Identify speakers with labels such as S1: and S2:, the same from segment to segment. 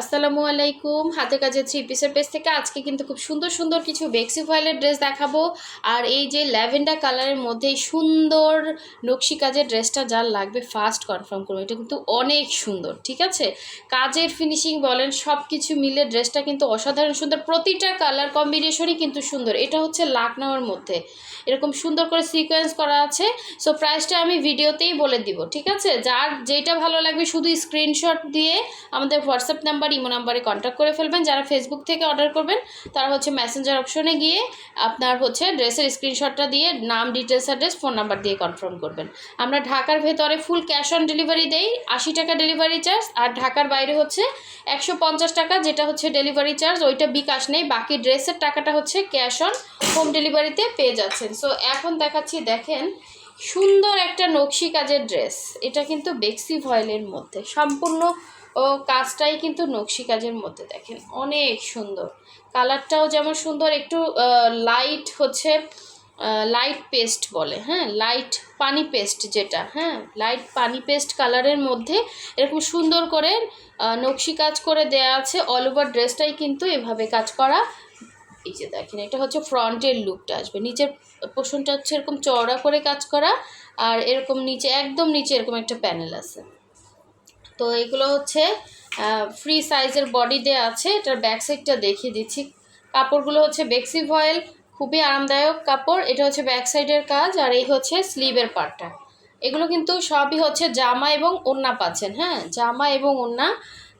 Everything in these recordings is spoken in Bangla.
S1: আসসালামু আলাইকুম। হাতে কাজে থ্রি পিসের পেজ থেকে আজকে কিন্তু খুব সুন্দর সুন্দর কিছু বেক্সি ফয়েলের ড্রেস দেখাবো। আর এই যে ল্যাভেন্ডার কালারের মধ্যে সুন্দর নকশি কাজের ড্রেসটা যার লাগবে ফার্স্ট কনফার্ম করব। এটা কিন্তু অনেক সুন্দর, ঠিক আছে? কাজের ফিনিশিং বলেন সব কিছু মিলে ড্রেসটা কিন্তু অসাধারণ সুন্দর। প্রতিটা কালার কম্বিনেশনই কিন্তু সুন্দর। এটা হচ্ছে লাকনাওয়ার মধ্যে। এরকম সুন্দর করে সিকোয়েন্স করা আছে। সো প্রাইসটা আমি ভিডিওতেই বলে দিব, ঠিক আছে? যার যেটা ভালো লাগবে শুধু স্ক্রিনশট দিয়ে আমাদের হোয়াটসঅ্যাপ নাম্বার ইমো নাম্বারে কন্ট্যাক্ট করে ফেলবেন। যারা ফেসবুক থেকে অর্ডার করবেন, তারা হচ্ছে মেসেঞ্জার অপশনে গিয়ে আপনার হচ্ছে ড্রেসের স্ক্রিনশটটা দিয়ে নাম ডিটেলস অ্যাড্রেস ফোন নাম্বার দিয়ে কনফার্ম করবেন। আমরা ঢাকার ভেতরে ফুল ক্যাশ অন ডেলিভারি দেই, আশি টাকা ডেলিভারি চার্জ আর ঢাকার বাইরে হচ্ছে একশো পঞ্চাশ টাকা, যেটা হচ্ছে ডেলিভারি চার্জ ওইটা বিকাশ নেই। বাকি ড্রেসের টাকাটা হচ্ছে ক্যাশ অন হোম ডেলিভারিতে পেয়ে যাচ্ছেন। সো এখন দেখাচ্ছি, দেখেন, সুন্দর একটা নকশি কাজের ড্রেস এটা কিন্তু বেক্সি ভয়েলের মধ্যে। সম্পূর্ণ ও কাজটাই কিন্তু নকশি কাজের মধ্যে দেখেন, অনেক সুন্দর। কালারটাও যেমন সুন্দর, একটু লাইট হচ্ছে লাইট পেস্ট বলে হ্যাঁ? লাইট পানি পেস্ট যেটা হ্যাঁ? লাইট পানি পেস্ট কালারের মধ্যে এরকম সুন্দর করে নকশি কাজ করে দেয়া আছে। অল ওভার ড্রেসটাই কিন্তু এভাবে কাজ করা, এই যে দেখেন, এটা হচ্ছে ফ্রন্টের লুকটা আসবে। নিচের পোষণটা হচ্ছে এরকম চওড়া করে কাজ করা, আর এরকম নিচে, একদম নিচে এরকম একটা প্যানেল আছে। তো এগুলো হচ্ছে ফ্রি সাইজের বডি দেওয়া আছে, এটার ব্যাক সাইডটা দেখিয়ে দিচ্ছি। কাপড়গুলো হচ্ছে বেক্সি ভয়েল, খুবই আরামদায়ক কাপড়, এটা হচ্ছে ব্যাক সাইডের কাজ, আর এই হচ্ছে স্লিভের পার্টটা এগুলো কিন্তু সবই হচ্ছে জামা এবং ওড়না পাচ্ছেন হ্যাঁ জামা এবং ওড়না।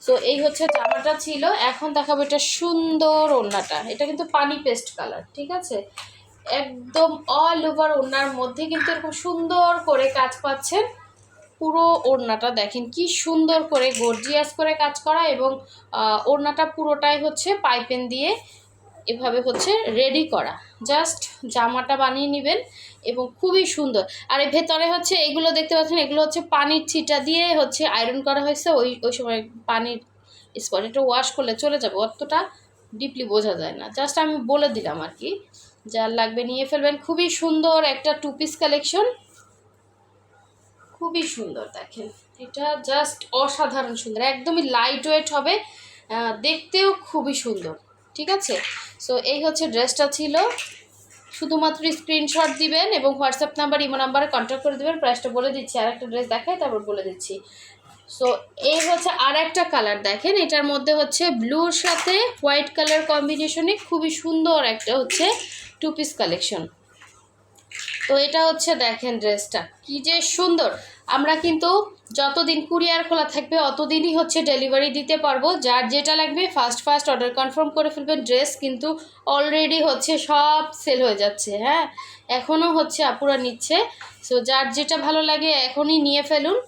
S1: সো এই হচ্ছে জামাটা ছিল, এখন দেখাবো এটা সুন্দর ওড়নাটা। এটা কিন্তু পানি পেস্ট কালার ঠিক আছে? একদম অল ওভার ওড়নার মধ্যে কিন্তু এরকম সুন্দর করে কাজ পাচ্ছেন। পুরো ওড়নাটা দেখেন, কি সুন্দর করে গর্জিয়াস করে কাজ করা এবং ওড়নাটা পুরোটাই হচ্ছে পাইপেন দিয়ে এভাবে হচ্ছে রেডি করা। জাস্ট জামাটা বানিয়ে নেবেন এবং খুবই সুন্দর। আর এর ভেতরে হচ্ছে এগুলো দেখতে পাচ্ছেন, এগুলো হচ্ছে পানির ছিটা দিয়ে হচ্ছে আয়রন করা হয়েছে। ওই ওই সময় পানির স্পট এটা ওয়াশ করলে চলে যাবে, অতটা ডিপলি বোঝা যায় না। জাস্ট আমি বলে দিলাম আর কি। যার লাগবে নিয়ে ফেলবেন। খুবই সুন্দর একটা টু পিস কালেকশন খুবই সুন্দর, দেখেন। এটা জাস্ট অসাধারণ সুন্দর, একদমই লাইট ওয়েট হবে দেখতেও খুবই সুন্দর, ঠিক আছে? সো এই হচ্ছে ড্রেসটা ছিল। শুধুমাত্র স্ক্রিনশট দিবেন এবং হোয়াটসঅ্যাপ নাম্বার ইমো নাম্বারে কন্ট্যাক্ট করে দেবেন প্রাইসটা বলে দিচ্ছি আর একটা ড্রেস দেখাই, তারপর বলে দিচ্ছি। সো এই হচ্ছে আর একটা কালার দেখেন, এটার মধ্যে হচ্ছে ব্লুর সাথে হোয়াইট কালার কম্বিনেশনে খুবই সুন্দর একটা হচ্ছে টু পিস কালেকশন তো এটা হচ্ছে দেখেন ড্রেসটা। কি যে সুন্দর। আমরা কিন্তু যতদিন কুরিয়ার খোলা থাকবে, অতদিনই হচ্ছে ডেলিভারি দিতে পারব। যার যেটা লাগবে ফার্স্ট ফার্স্ট অর্ডার কনফার্ম করে ফেলবেন। ড্রেস কিন্তু অলরেডি হচ্ছে সব সেল হয়ে যাচ্ছে হ্যাঁ? এখনও হচ্ছে আপুরা নিচ্ছে। সো যার যেটা ভালো লাগে, এখনই নিয়ে ফেলুন।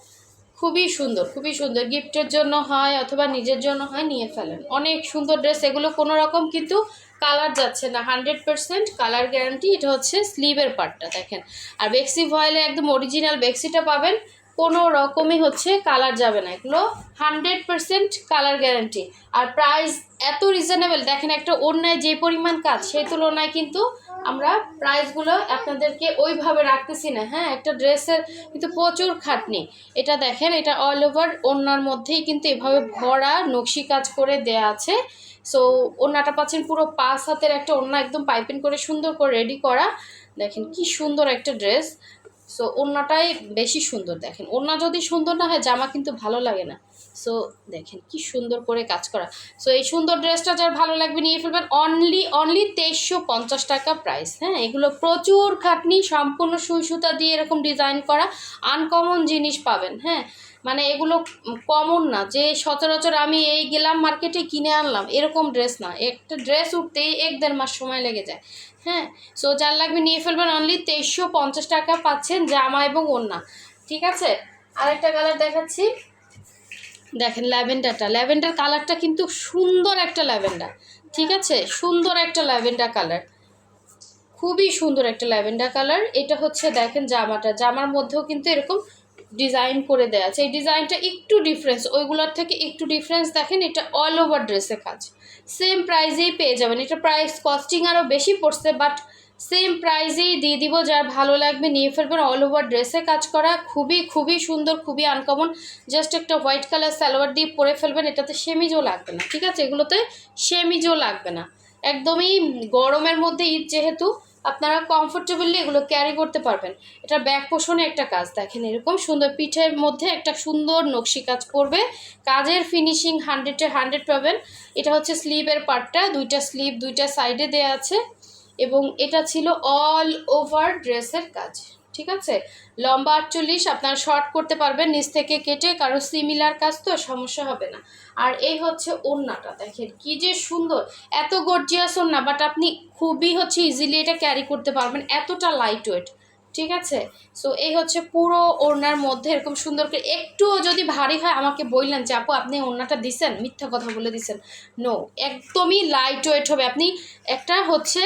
S1: খুবই সুন্দর খুবই সুন্দর। গিফটের জন্য হয় অথবা নিজের জন্য হয়, নিয়ে ফেলেন। অনেক সুন্দর ড্রেস। এগুলো কোনো রকম কিন্তু কালার যাচ্ছে না, হান্ড্রেড পার্সেন্ট কালার গ্যারান্টি, এটা হচ্ছে স্লিভের পার্টটা, দেখেন। আর বেক্সি ভয়েলে একদম অরিজিনাল বেক্সিটা পাবেন, কোনো রকমই হচ্ছে কালার যাবে না, এগুলো হান্ড্রেড পার্সেন্ট কালার গ্যারান্টি। আর প্রাইস এত রিজনেবল দেখেন একটা অন্যায় যে পরিমাণ কাজ, সেই তুলনায় কিন্তু আমরা প্রাইসগুলো আপনাদেরকে ওইভাবে রাখতেছি না হ্যাঁ? একটা ড্রেসের কিন্তু প্রচুর খাটনি। এটা দেখেন, এটা অল ওভার ওড়নার মধ্যেই কিন্তু এভাবে ভরা, নকশি কাজ করে দেয়া আছে। সো ওড়নাটা পাচ্ছেন পুরো পাঁচ হাতের একটা ওড়না একদম পাইপিং করে সুন্দর করে রেডি করা। দেখেন কি সুন্দর একটা ড্রেস সো ওড়নাটাই বেশি সুন্দর দেখেন। ওড়না যদি সুন্দর না হয়, জামা কিন্তু ভালো লাগে না। সো দেখেন কি সুন্দর করে কাজ করা। সো এই সুন্দর ড্রেসটা যার ভালো লাগবে নিয়ে ফেলবেন অনলি অনলি তেইশশো পঞ্চাশ টাকা প্রাইস হ্যাঁ? এগুলো প্রচুর খাটনি, সম্পূর্ণ সুই সুতা দিয়ে এরকম ডিজাইন করা আনকমন জিনিস পাবেন হ্যাঁ? মানে এগুলো কমন না। যে সচরাচর আমি এই গেলাম মার্কেটে কিনে আনলাম, এরকম ড্রেস না। একটা ড্রেস উঠতেই এক দেড় মাস সময় লেগে যায়। হ্যাঁ? সো যার লাগবে নিয়ে ফেলবেন অনলি তেইশশো পঞ্চাশ টাকা পাচ্ছেন জামা এবং ওড়না। ঠিক আছে? আরেকটা কালার দেখাচ্ছি। দেখেন ল্যাভেন্ডারটা। ল্যাভেন্ডার কালারটা কিন্তু সুন্দর একটা ল্যাভেন্ডার। ঠিক আছে? সুন্দর একটা ল্যাভেন্ডার কালার। খুবই সুন্দর একটা ল্যাভেন্ডার কালার। এটা হচ্ছে, দেখেন জামাটা। জামার মধ্যেও কিন্তু এরকম ডিজাইন করে দেওয়া আছে। এই ডিজাইনটা একটু ডিফারেন্স ওইগুলোর থেকে একটু ডিফারেন্স দেখেন, এটা অল ওভার ড্রেসে কাজ। সেম প্রাইজেই পেয়ে যাবেন। এটা প্রাইস কস্টিং আরও বেশি পড়ছে বাট সেম প্রাইজেই দিয়ে দিব। যার ভালো লাগবে নিয়ে ফেলবেন। অল ওভার ড্রেসে কাজ করা খুবই খুবই সুন্দর, খুবই আনকমন জাস্ট একটা হোয়াইট কালার সালোয়ার দিয়ে পরে ফেলবেন। এটাতে সেমিজও লাগবে না, ঠিক আছে? এগুলোতে সেমিজও লাগবে না। একদমই গরমের মধ্যে ঈদ যেহেতু আপনারা কমফোর্টেবলি এগুলো ক্যারি করতে পারবেন। এটা ব্যাক পোষণে একটা কাজ দেখেন, এরকম সুন্দর পিঠের মধ্যে একটা সুন্দর নকশি কাজ করবে। কাজের ফিনিশিং হান্ড্রেডে হান্ড্রেড পাবেন। এটা হচ্ছে স্লিভের পার্টটা দুইটা স্লিভ দুইটা সাইডে দেওয়া আছে। এবং এটা ছিল অল ওভার ড্রেসের কাজ। ঠিক আছে? লম্বা আটচল্লিশ, আপনার শর্ট করতে পারবেন, নিচ থেকে কেটে কারও সিমিলার কাজ তো সমস্যা হবে না। আর এই হচ্ছে ওড়নাটা, দেখেন কি যে সুন্দর। এত গর্জিয়াস ওড়না বাট আপনি খুবই হচ্ছে ইজিলি এটা ক্যারি করতে পারবেন, এতটা লাইট ওয়েট ঠিক আছে? সো এই হচ্ছে পুরো ওড়নার মধ্যে এরকম সুন্দর করে একটুও যদি ভারী হয়, আমাকে বললেন যে, আপু, আপনি ওড়নাটা দিছেন? মিথ্যা কথা বলে দিছেন? নো একদমই লাইট ওয়েট হবে। আপনি একটা হচ্ছে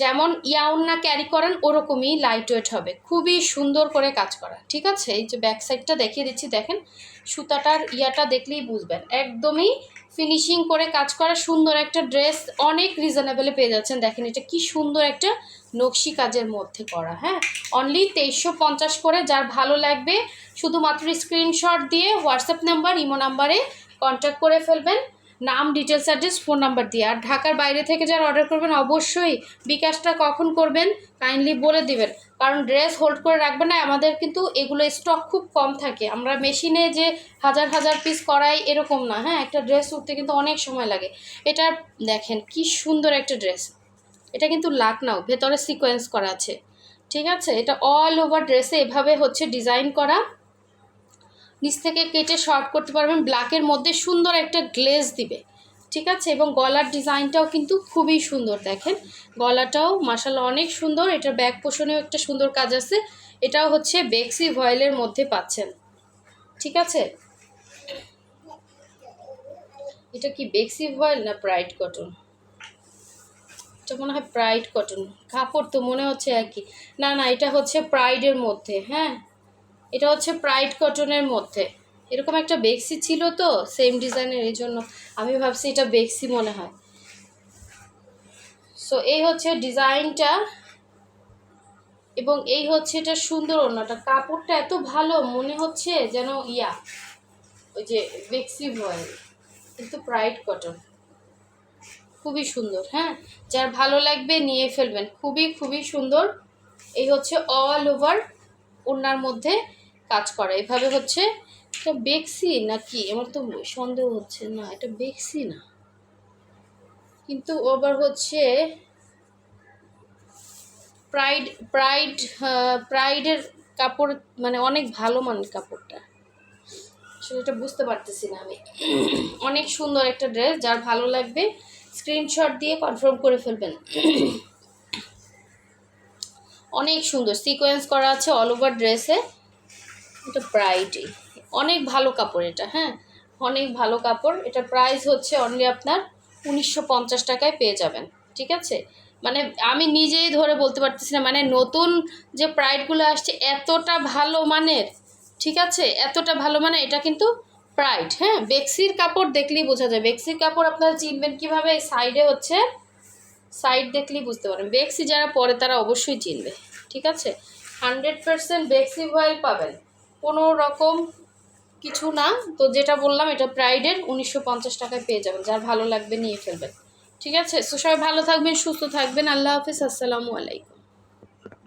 S1: যেমন ইয়া ওড়না ক্যারি করেন, ওরকমই লাইট ওয়েট হবে। খুবই সুন্দর করে কাজ করা, ঠিক আছে? এই যে ব্যাক সাইডটা দেখিয়ে দিচ্ছি, দেখেন? সুতাটার ইয়াটা দেখলেই বুঝবেন। একদমই ফিনিশিং করে কাজ করা সুন্দর একটা ড্রেস অনেক রিজনেবলে পেয়ে যাচ্ছেন। দেখেন এটা কি সুন্দর একটা নকশি কাজের মধ্যে করা হ্যাঁ? অনলি তেইশশো পঞ্চাশ করে যার ভালো লাগবে, শুধুমাত্র স্ক্রিনশট দিয়ে হোয়াটসঅ্যাপ নাম্বার ইমো নাম্বারে কন্ট্যাক্ট করে ফেলবেন। নাম ডিটেলস অ্যাড্রেস ফোন নাম্বার দিয়ে। আর ঢাকার বাইরে থেকে যারা অর্ডার করবেন, অবশ্যই বিকাশটা কখন করবেন কাইন্ডলি বলে দিবেন। কারণ ড্রেস হোল্ড করে রাখবেন না, আমাদের কিন্তু এগুলো স্টক খুব কম থাকে। আমরা মেশিনে যে হাজার হাজার পিস করাই এরকম না হ্যাঁ? একটা ড্রেস উঠতে কিন্তু অনেক সময় লাগে। এটা দেখেন কি সুন্দর একটা ড্রেস এটা কিন্তু লাকনাও, ভেতরে সিকোয়েন্স করা আছে। ঠিক আছে? এটা অল ওভার ড্রেসে এভাবে হচ্ছে ডিজাইন করা। নিচ থেকে কেটে শর্ট করতে পারবেন। ব্ল্যাকের মধ্যে সুন্দর একটা গ্লেজ দিবে। ঠিক আছে? এবং গলার ডিজাইনটাও কিন্তু খুবই সুন্দর, দেখেন। গলাটাও মাসাল্লাহ অনেক সুন্দর। এটার ব্যাক পোষণেও একটা সুন্দর কাজ আছে। এটাও হচ্ছে বেক্সি ভয়েলের মধ্যে পাচ্ছেন। ঠিক আছে? এটা কি বেক্সি ভয়েল না ব্রাইট কটন এটা মনে হয় প্রাইড কটন কাপড় তো মনে হচ্ছে একই। না না, এটা হচ্ছে প্রাইডের মধ্যে হ্যাঁ? এটা হচ্ছে প্রাইড কটনের মধ্যে। এরকম একটা বেক্সি ছিল তো সেম ডিজাইনের এই জন্য আমি ভাবছি এটা বেক্সি মনে হয়। সো এই হচ্ছে ডিজাইনটা এবং এই হচ্ছে এটা সুন্দর ওড়নাটা। কাপড়টা এত ভালো, মনে হচ্ছে যেন ইয়া, ওই যে বেক্সি ভয়েল। কিন্তু প্রাইড কটন খুবই সুন্দর হ্যাঁ? যার ভালো লাগবে নিয়ে ফেলবেন। খুবই খুবই সুন্দর। এই হচ্ছে অল ওভার ওড়নার মধ্যে। কাজ করা। এভাবে হচ্ছে এটা বেক্সি নাকি? আমার তো সন্দেহ হচ্ছে না, এটা বেক্সি না। কিন্তু আবার হচ্ছে প্রাইড প্রাইড প্রাইডের কাপড় মানে অনেক ভালো মানের কাপড়টা। সেটা বুঝতে পারতেছি না আমি। অনেক সুন্দর একটা ড্রেস যার ভালো লাগবে স্ক্রিনশট দিয়ে কনফার্ম করে ফেলবেন। অনেক সুন্দর। সিকোয়েন্স করা আছে অল ওভার ড্রেসে এটা ব্রাইটই অনেক ভালো কাপড় এটা হ্যাঁ? অনেক ভালো কাপড়। এটা প্রাইস হচ্ছে অনলি আপনার উনিশশো পঞ্চাশ টাকায় পেয়ে যাবেন, ঠিক আছে? মানে আমি নিজেই ধরে বলতে পারতেছি না মানে নতুন যে প্রাইডগুলো আসছে, এতটা ভালো মানের, ঠিক আছে? এতটা ভালো মানে এটা কিন্তু প্রাইড হ্যাঁ? বেক্সির কাপড় দেখলেই বোঝা যায়। বেক্সির কাপড় আপনারা চিনবেন কীভাবে? এই সাইডে হচ্ছে সাইড দেখলেই বুঝতে পারেন বেক্সি যারা পরে তারা অবশ্যই চিনবে, ঠিক আছে? হান্ড্রেড পার্সেন্ট বেক্সি ভয়েল পাবেন। কোনো রকম কিছু না। তো যেটা বললাম, এটা প্রাইডের উনিশশো পঞ্চাশ টাকায় পেয়ে যাবেন। যার ভালো লাগবে নিয়ে ফেলবেন। ঠিক আছে? তো সবাই ভালো থাকবেন, সুস্থ থাকবেন। আল্লাহ হাফিজ। আসসালামু আলাইকুম।